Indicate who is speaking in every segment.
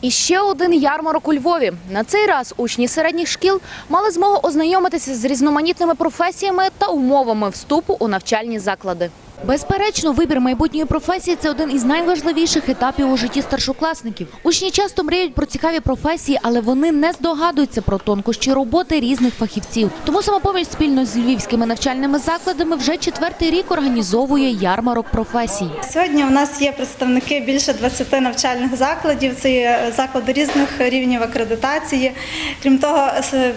Speaker 1: І ще один ярмарок у Львові. На цей раз учні середніх шкіл мали змогу ознайомитися з різноманітними професіями та умовами вступу у навчальні заклади. Безперечно, вибір майбутньої професії це один із найважливіших етапів у житті старшокласників. Учні часто мріють про цікаві професії, але вони не здогадуються про тонкощі роботи різних фахівців. Тому самопоміч спільно з львівськими навчальними закладами вже четвертий рік організовує ярмарок професій.
Speaker 2: Сьогодні у нас є представники більше 20 навчальних закладів. Це є заклади різних рівнів акредитації. Крім того,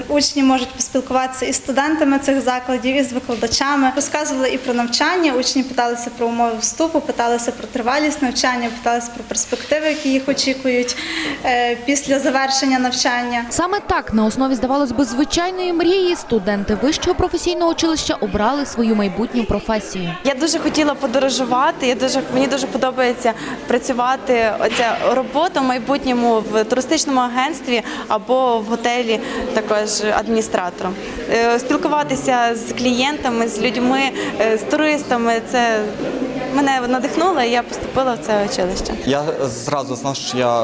Speaker 2: учні можуть поспілкуватися із студентами цих закладів, і з викладачами. Розказували і про навчання. Учні питалися про умови вступу, питалися про тривалість навчання, питалися про перспективи, які їх очікують е, після завершення навчання.
Speaker 1: Саме так, на основі здавалось би звичайної мрії, студенти вищого професійного училища обрали свою майбутню професію.
Speaker 3: Я дуже хотіла подорожувати. Я дуже мені дуже подобається працювати. Оця робота в майбутньому в туристичному агентстві або в готелі, також адміністратором. Е, Спілкуватися з клієнтами, з людьми, е, з туристами. Це мене надихнуло, і я поступила в це училище.
Speaker 4: Я зразу знав, що я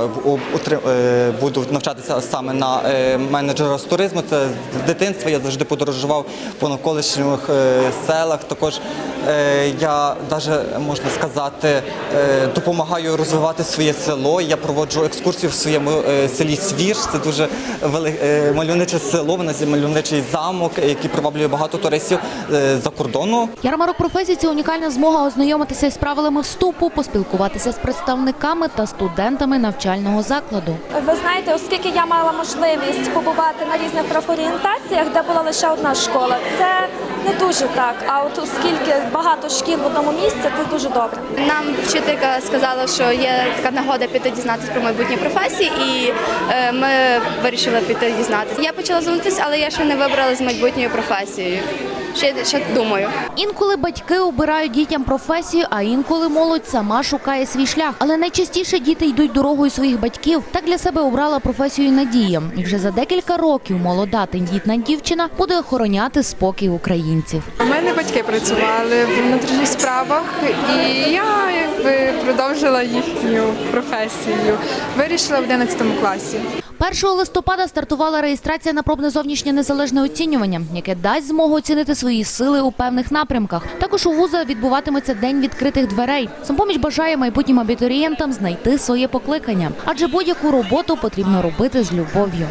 Speaker 4: е, буду навчатися саме на е, менеджера з туризму. Це з дитинства. Я завжди подорожував по навколишніх е, селах. Також я навіть можна сказати е, допомагаю розвивати своє село. Я проводжу екскурсію в своєму е, селі Свірж. Це дуже вели- е, мальовниче село. Вона є мальовничий замок, який приваблює багато туристів е, за кордону.
Speaker 1: Ярмарок професій це унікальна змога ознайомитися із правилами вступу, поспілкуватися з представниками та студентами навчального закладу.
Speaker 5: Ви знаєте, оскільки я мала можливість побувати на різних профорієнтаціях, де була лише одна школа, це не дуже так. А от оскільки багато шкіл в одному місці, це дуже добре.
Speaker 6: Нам вчителька сказала, що є така нагода піти дізнатися про майбутні професії, і е, ми вирішили піти дізнатися. Я почала звернутися, але я ще не вибрала з майбутньою професією. Ще, ще думаю.
Speaker 1: Інколи батьки обирають дітям професію, а інколи молодь сама шукає свій шлях. Але найчастіше діти йдуть дорогою своїх батьків. Так для себе обрала професію Надія. І вже за декілька років молода тендітна дівчина буде охороняти спокій українців.
Speaker 7: У мене батьки працювали в внутрішніх справах, і я якби продовжила їхню професію. Вирішила в 11 класі.
Speaker 1: 1 листопада стартувала реєстрація на пробне зовнішнє незалежне оцінювання, яке дасть змогу оцінити свої сили у певних напрямках. Також у вуза відбуватиметься день відкритих дверей. Сампоміч бажає майбутнім абітурієнтам знайти своє покликання, адже будь-яку роботу потрібно робити з любов'ю.